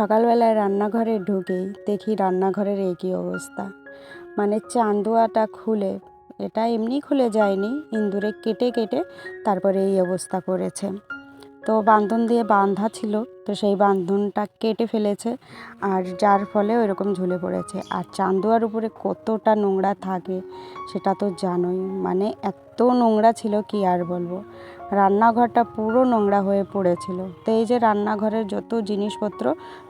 সকালবেলায় রান্নাঘরে ঢুকেই দেখি রান্নাঘরের এই কী অবস্থা। মানে চান্দুয়াটা খুলে, এটা এমনি খুলে যায়নি ইন্দুরে কেটে কেটে তারপরে এই অবস্থা করেছে। তো বান্ধন দিয়ে বাঁধা ছিল, তো সেই বান্ধনটা কেটে ফেলেছে আর যার ফলে ওইরকম ঝুলে পড়েছে। আর চান্দুয়ার উপরে কতটা নোংরা থাকে, সেটা তো জানোই। মানে এত নোংরা ছিল, কি আর বলব? রান্নাঘরটা পুরো নোংরা হয়ে পড়েছিল। তো এই যে রান্নাঘরের যত জিনিসপত্র,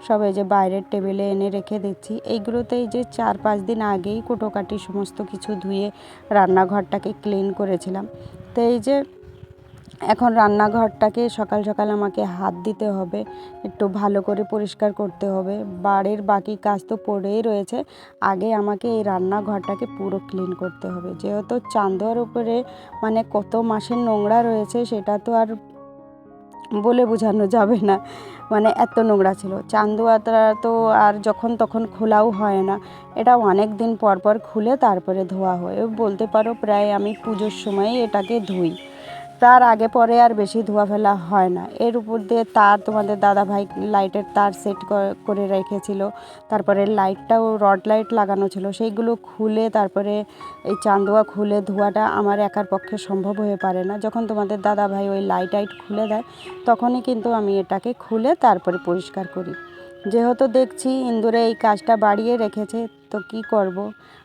সব এই যে বাইরের টেবিলে এনে রেখে দিচ্ছি, এইগুলোতে এই যে চার পাঁচ দিন আগেই কুটোকাটি সমস্ত কিছু ধুয়ে রান্নাঘরটাকে ক্লিন করেছিলাম। তো এই যে এখন রান্নাঘরটাকে সকাল সকাল আমাকে হাত দিতে হবে, একটু ভালো করে পরিষ্কার করতে হবে। বাড়ির বাকি কাজ তো পড়েই রয়েছে, আগে আমাকে এই রান্নাঘরটাকে পুরো ক্লিন করতে হবে। যেহেতু চান্দোয়ার উপরে মানে কত মাসের নোংরা রয়েছে, সেটা তো আর বলে বোঝানো যাবে না মানে এত নোংরা ছিল। চান্দুয়াটা তো আর যখন তখন খোলাও হয় না, এটা অনেক দিন পর পর খুলে তারপরে ধোয়া হয়। বলতে পারো প্রায় আমি পুজোর সময় এটাকে ধুই। তার আগে পরে আর বেশি ধোয়া ফেলা হয় না। এর উপর দিয়ে তার তোমাদের দাদা ভাই লাইটের তার সেট করে রেখেছিল। তারপরে লাইটটাও রড লাইট লাগানো ছিল। সেইগুলো খুলে তারপরে এই চান্দুয়া খুলে ধোয়াটা আমার একার পক্ষে সম্ভব হয়ে পারে না। যখন তোমাদের দাদা ভাই ওই লাইট টাইট খুলে দেয়, তখনই কিন্তু আমি এটাকে খুলে তারপরে পরিষ্কার করি। যেহেতু দেখছি ইন্দুরে এই কাজটা বাড়িয়ে রেখেছে তো কি করব?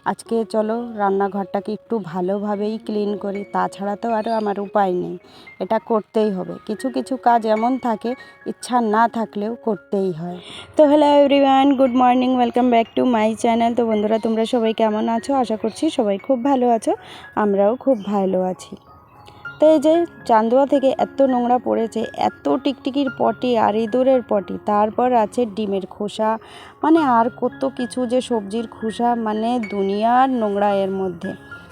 আজকে চলো রান্নাঘরটাকে একটু ভালোভাবেই ক্লিন করি, তাছাড়া তো আরও আমার উপায় নেই। এটা করতেই হবে। কিছু কিছু কাজ এমন থাকে, ইচ্ছা না থাকলেও করতেই হয়। তো hello everyone good morning welcome back to my channel তো বন্ধুরা, তোমরা সবাই কেমন আছো? আশা করছি সবাই খুব ভালো আছো। আমরাও খুব ভালো আছি। তো এই যে চান্দুয়া থেকে এত নোংরা পড়েছে, এত টিকটিকির পটি আর ইঁদুরের পটি। তারপর আছে ডিমের খোসা। মানে আর কত কিছু যে সবজির খোসা মানে দুনিয়ার নোংরা এর মধ্যে।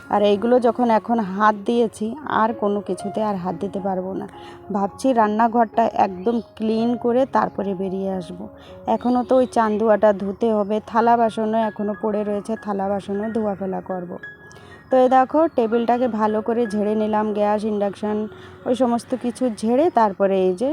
আর এইগুলো যখন এখন হাত দিয়েছি, আর কোনো কিছুতে আর হাত দিতে পারব না। ভাবছি রান্নাঘরটা একদম ক্লিন করে তারপরে বেরিয়ে আসব। এখনও তো ওই চান্দুয়াটা ধুতে হবে, থালা বাসনও এখনও পড়ে রয়েছে, থালা বাসনও ধোয়া ফেলা করব। তো এ দেখো, টেবিলটাকে ভালো করে ঝেড়ে নিলাম, গ্যাস, ইন্ডাকশান, ওই সমস্ত কিছু ঝেড়ে তারপরে এই যে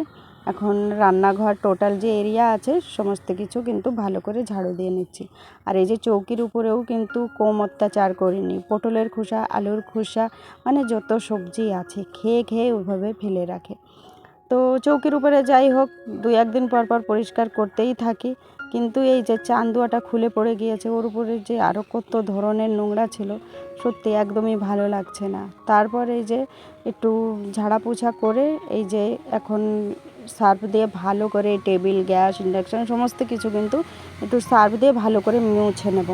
এখন রান্নাঘর টোটাল যে এরিয়া আছে, সমস্ত কিছু কিন্তু ভালো করে ঝাড়ু দিয়ে নিচ্ছি। আর এই যে চৌকির উপরেও কিন্তু কম অত্যাচার করিনি। পটলের খোসা, আলুর খোসা মানে যত সবজি আছে, খেয়ে খেয়ে ওইভাবে ফেলে রাখে। তো চৌকির উপরে যাই হোক দু একদিন পর পর পরিষ্কার করতেই থাকি। কিন্তু এই যে চান্দুয়াটা খুলে পড়ে গিয়েছে, ওর উপরে যে আরও কত ধরনের নোংরা ছিল, সত্যি একদমই ভালো লাগছে না। তারপর এই যে একটু ঝাড়া পোছা করে এই যে এখন সার্ফ দিয়ে ভালো করে টেবিল, গ্যাস, ইন্ডাকশান সমস্ত কিছু কিন্তু একটু সার্ফ দিয়ে ভালো করে মুছে নেব।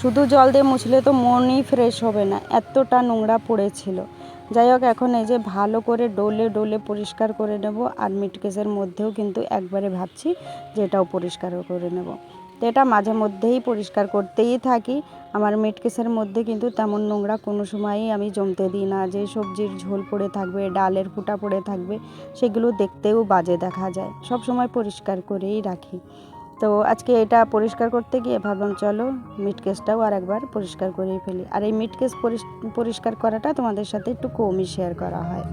শুধু জল দিয়ে মুছলে তো মনই ফ্রেশ হবে না, এতটা নোংরা পড়েছিল। যাই হোক, এখন এই যে ভালো করে ডোলে ডোলে পরিষ্কার করে নেব আর মিটকেসের মধ্যেও কিন্তু একবারে ভাবছি যে এটাও পরিষ্কার করে নেব। তো এটা মাঝে মধ্যেই পরিষ্কার করতেই থাকি। আমার মিটকেসের মধ্যে কিন্তু তেমন নোংরা কোনো সময়ই আমি জমতে দিই না। যে সবজির ঝোল পড়ে থাকবে, ডালের ফুটা পড়ে থাকবে, সেগুলো দেখতেও বাজে দেখা যায়। সব সময় পরিষ্কার করেই রাখি। তো আজকে এটা পরিষ্কার করতে গিয়ে ভাবলাম, চলো মিট কেসটাও আর একবার পরিষ্কার করেই ফেলি। আর এই মিট কেস পরিষ্কার করাটা তোমাদের সাথে একটু কমই শেয়ার করা হয়।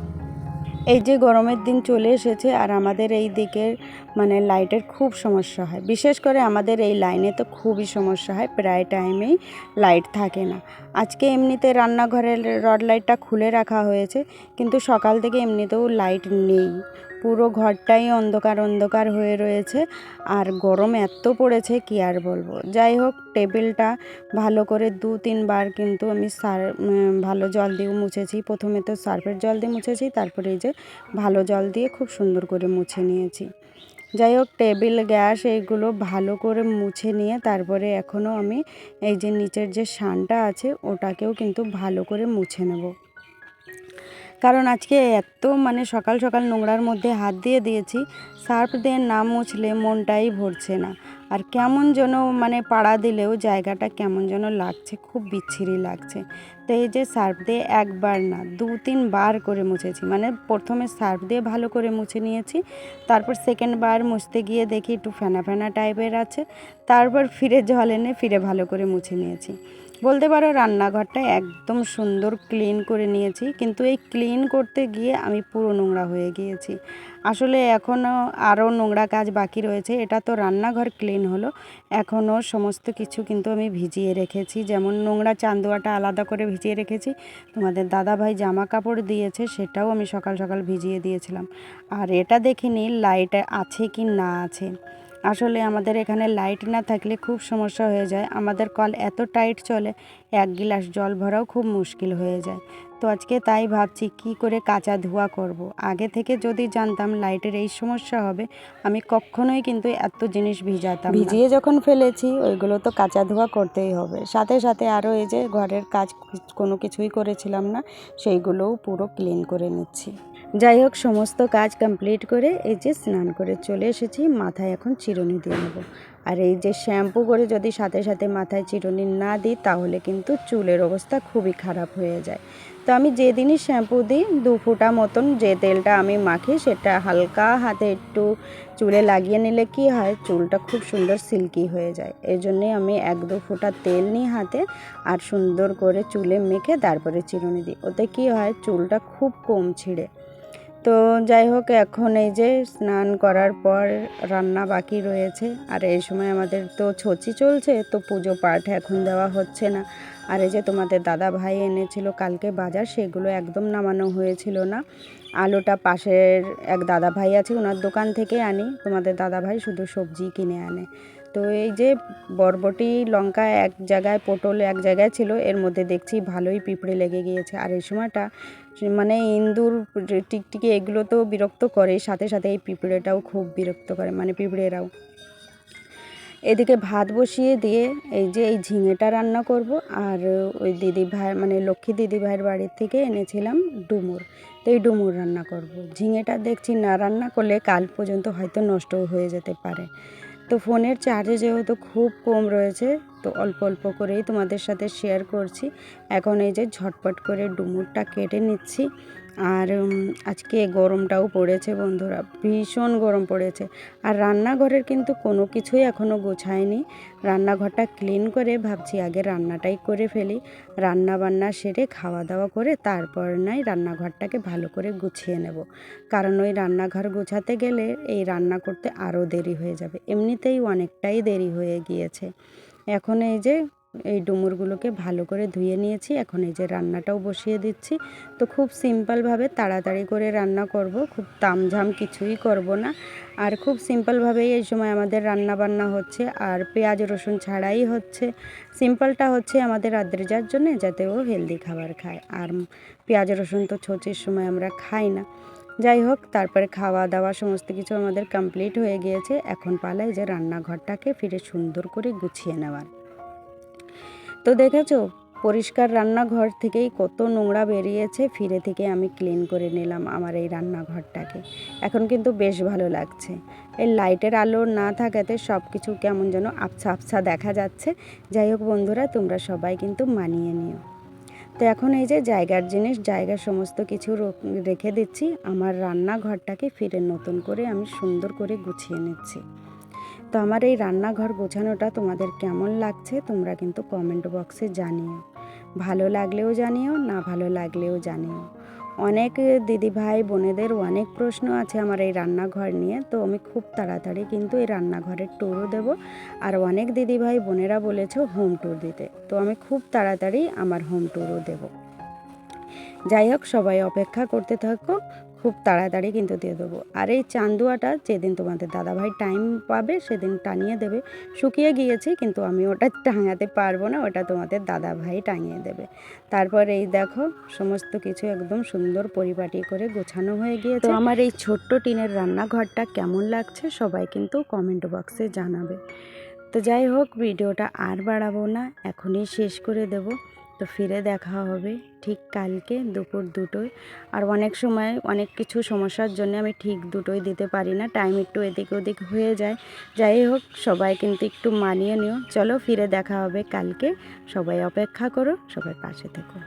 এই যে গরমের দিন চলে এসেছে আর আমাদের এই দিকের মানে লাইটের খুব সমস্যা হয়। বিশেষ করে আমাদের এই লাইনে তো খুবই সমস্যা হয়, প্রায় টাইমেই লাইট থাকে না। আজকে এমনিতে রান্নাঘরের রড লাইটটা খুলে রাখা হয়েছে, কিন্তু সকাল থেকে এমনিতেও লাইট নেই। পুরো ঘরটাই অন্ধকার অন্ধকার হয়ে রয়েছে। আর গরম এত পড়েছে, কি আর বলব? যাই হোক, টেবিলটা ভালো করে দু তিনবার কিন্তু আমি সার ভালো জল দিয়ে মুছেছি। প্রথমে তো সার্ফের জল দিয়ে মুছেছি, তারপরে এই যে ভালো জল দিয়ে খুব সুন্দর করে মুছে নিয়েছি। যাই হোক, টেবিল, গ্যাস এইগুলো ভালো করে মুছে নিয়ে তারপরে এখনও আমি এই যে নিচের যে শানটা আছে, ওটাকেও কিন্তু ভালো করে মুছে নেব। কারণ আজকে এত মানে সকাল সকাল নোংরার মধ্যে হাত দিয়ে দিয়েছি, সার্ফ দিয়ে না মুছলে মনটাই ভরছে না। আর কেমন যেন মানে পাড়া দিলেও জায়গাটা কেমন যেন লাগছে, খুব বিচ্ছিরি লাগছে। তো এই যে সার্ফ দিয়ে একবার না, দু তিনবার করে মুছেছি। মানে প্রথমে সার্ফ দিয়ে ভালো করে মুছে নিয়েছি, তারপর সেকেন্ড বার মুছতে গিয়ে দেখি একটু ফেনা ফেনা টাইপের আছে, তারপর ফিরে জল এনে ফিরে ভালো করে মুছে নিয়েছি। বলতে পারো রান্নাঘরটা একদম সুন্দর ক্লিন করে নিয়েছি, কিন্তু এই ক্লিন করতে গিয়ে আমি পুরো নোংরা হয়ে গিয়েছি। আসলে এখনও আরও নোংরা কাজ বাকি রয়েছে, এটা তো রান্নাঘর ক্লিন হলো এখনও সমস্ত কিছু কিন্তু আমি ভিজিয়ে রেখেছি, যেমন নোংরা চান্দুয়াটা আলাদা করে ভিজিয়ে রেখেছি, তোমাদের দাদাভাই জামা কাপড় দিয়েছে, সেটাও আমি সকাল সকাল ভিজিয়ে দিয়েছিলাম। আর এটা দেখিনি লাইট আছে কি না আছে। আসলে আমাদের এখানে লাইট না থাকলে খুব সমস্যা হয়ে যায়। আমাদের কল এত টাইট চলে, এক গিলাস জল ভরাও খুব মুশকিল হয়ে যায়। তো আজকে তাই ভাবছি কি করে কাঁচা ধোয়া করব। আগে থেকে যদি জানতাম লাইটের এই সমস্যা হবে, আমি কখনোই কিন্তু এত জিনিস ভিজাতাম ভিজিয়ে যখন ফেলেছি, ওইগুলো তো কাঁচা ধোয়া করতেই হবে। সাথে সাথে আরও এই যে ঘরের কাজ কোনো কিছুই করেছিলাম না, সেইগুলোও পুরো ক্লিন করে নিচ্ছি। যাই হোক, সমস্ত কাজ কমপ্লিট করে এই যে স্নান করে চলে এসেছি, মাথায় এখন চিরুনি দিয়ে নেব। আর এই যে শ্যাম্পু করে যদি সাথে সাথে মাথায় চিরুনি না দিই, তাহলে কিন্তু চুলের অবস্থা খুবই খারাপ হয়ে যায়। তো আমি যেদিনই শ্যাম্পু দিই, দু ফুটা মতন যে তেলটা আমি মাখি, সেটা হালকা হাতে একটু চুলে লাগিয়ে নিলে কি হয়, চুলটা খুব সুন্দর সিল্কি হয়ে যায়। এই জন্যে আমি এক দু ফোঁটা তেল নিই হাতে আর সুন্দর করে চুলে মেখে তারপরে চিরুনি দিই। ওতে কি হয়, চুলটা খুব কম ছিঁড়ে। তো যাই হোক, এখন এই যে স্নান করার পর রান্না বাকি রয়েছে। আর এই সময় আমাদের তো ছচি চলছে, তো পুজো পাঠ এখন দেওয়া হচ্ছে না। আর এই যে তোমাদের দাদা ভাই এনেছিল, কালকে বাজার, সেগুলো একদম নামানো হয়েছিল না। আলুটা পাশের এক দাদা ভাই আছে, ওনার দোকান থেকে আনি। তোমাদের দাদা ভাই শুধু সবজি কিনে আনে। তো এই যে বরবটি, লঙ্কা এক জায়গায়, পটল এক জায়গায় ছিল, এর মধ্যে দেখছি ভালোই পিঁপড়ে লেগে গিয়েছে। আর এই সময়টা মানে ইন্দুর টিকটিকি এগুলো তো বিরক্ত করে, সাথে সাথে এই পিঁপড়েটাও খুব বিরক্ত করে মানে পিঁপড়েরাও। এদিকে ভাত বসিয়ে দিয়ে এই যে এই ঝিঙেটা রান্না করব, আর ওই দিদি ভাই মানে লক্ষ্মী দিদি ভাইয়ের বাড়ির থেকে এনেছিলাম ডুমুর। তো এই ডুমুর রান্না করব। ঝিঙেটা দেখছি না রান্না করলে কাল পর্যন্ত হয়তো নষ্ট হয়ে যেতে পারে। তো ফোনের চার্জে যেহেতু খুব কম রয়েছে তো অল্প অল্প করেই তোমাদের সাথে শেয়ার করছি। এখন এই যে ঝটপট করে ডুমুরটা কেটে নিচ্ছি। আর আজকে গরমটাও পড়েছে বন্ধুরা, ভীষণ গরম পড়েছে। আর রান্নাঘরের কিন্তু কোনো কিছুই এখনও গোছায়নি। রান্নাঘরটা ক্লিন করে ভাবছি আগে রান্নাটাই করে ফেলি। রান্না বান্না সেরে খাওয়া দাওয়া করে তারপর নাই রান্নাঘরটাকে ভালো করে গুছিয়ে নেব। কারণ ওই রান্নাঘর গোছাতে গেলে এই রান্না করতে আরও দেরি হয়ে যাবে। এমনিতেই অনেকটাই দেরি হয়ে গিয়েছে। এখন এই যে, এই ডুমুরগুলোকে ভালো করে ধুয়ে নিয়েছি, এখন এই যে রান্নাটাও বসিয়ে দিচ্ছি। তো খুব সিম্পলভাবে তাড়াতাড়ি করে রান্না করব, খুব তামঝাম কিছুই করব না। আর খুব সিম্পলভাবেই এই সময় আমাদের রান্না বান্না হচ্ছে, আর পেঁয়াজ, রসুন ছাড়াই হচ্ছে। সিম্পলটা হচ্ছে আমাদের আদ্রিজার জন্যে, যাতে ও হেলদি খাবার খায়। আর পেঁয়াজ, রসুন তো ছচির সময় আমরা খাই না। যাই হোক, তারপরে খাওয়া দাওয়া সমস্ত কিছু আমাদের কমপ্লিট হয়ে গিয়েছে। এখন পালাই যে রান্নাঘরটাকে ফিরে সুন্দর করে গুছিয়ে নেওয়ার। তো দেখেছ, পরিষ্কার রান্নাঘর থেকেই কত নোংরা বেরিয়েছে, ফিরে থেকে আমি ক্লিন করে নিলাম আমার এই রান্নাঘরটাকে। এখন কিন্তু বেশ ভালো লাগছে। এই লাইটের আলো না থাকাতে সব কিছু কেমন যেন আবছা আবছা দেখা যাচ্ছে। যাই হোক বন্ধুরা, তোমরা সবাই কিন্তু মানিয়ে নিও। তো এখন এই যে জায়গার জিনিস, জায়গার সমস্ত কিছু রেখে দিচ্ছি। আমার রান্নাঘরটাকে ফিরে নতুন করে আমি সুন্দর করে গুছিয়ে নিচ্ছি। তো আমার এই রান্নাঘর গোছানোটা তোমাদের কেমন লাগছে তোমরা কিন্তু কমেন্ট বক্সে জানিও। ভালো লাগলেও জানিও, না ভালো লাগলেও জানিও। অনেক দিদি ভাই বোনেদের অনেক প্রশ্ন আছে আমার এই রান্নাঘর নিয়ে, তো আমি খুব তাড়াতাড়ি কিন্তু এই রান্নাঘরের ট্যুরও দেব। আর অনেক দিদি ভাই বোনেরা বলেছে হোম ট্যুর দিতে, তো আমি খুব তাড়াতাড়ি আমার হোম ট্যুরও দেবো। যাই হোক, সবাই অপেক্ষা করতে থাকো। খুব তাড়াতাড়ি কিন্তু দিয়ে দেবো। আর এই চান্দুয়াটা যেদিন তোমাদের দাদাভাই টাইম পাবে সেদিন টানিয়ে দেবে। শুকিয়ে গিয়েছে কিন্তু আমি ওটা টাঙাতে পারব না, ওটা তোমাদের দাদাভাই টাঙিয়ে দেবে। তারপর এই দেখো, সমস্ত কিছু একদম সুন্দর পরিপাটি করে গোছানো হয়ে গিয়েছে। আমার এই ছোট্ট টিনের রান্নাঘরটা কেমন লাগছে সবাই কিন্তু কমেন্ট বক্সে জানাবে। তো যাই হোক, ভিডিওটা আর বাড়াবো না, এখনই শেষ করে দেবো। তো ফিরে দেখা হবে ঠিক কালকে দুপুর দুটোয়। আর অনেক সময় অনেক কিছু সমস্যার জন্য আমি ঠিক দুটোই দিতে পারি না। টাইম একটু এদিক ওদিক হয়ে যায়। যাই হোক, সবাই কিন্তু একটু মানিয়ে নিও। চলো ফিরে দেখা হবে কালকে। সবাই অপেক্ষা করো, সবাই পাশে থেকো।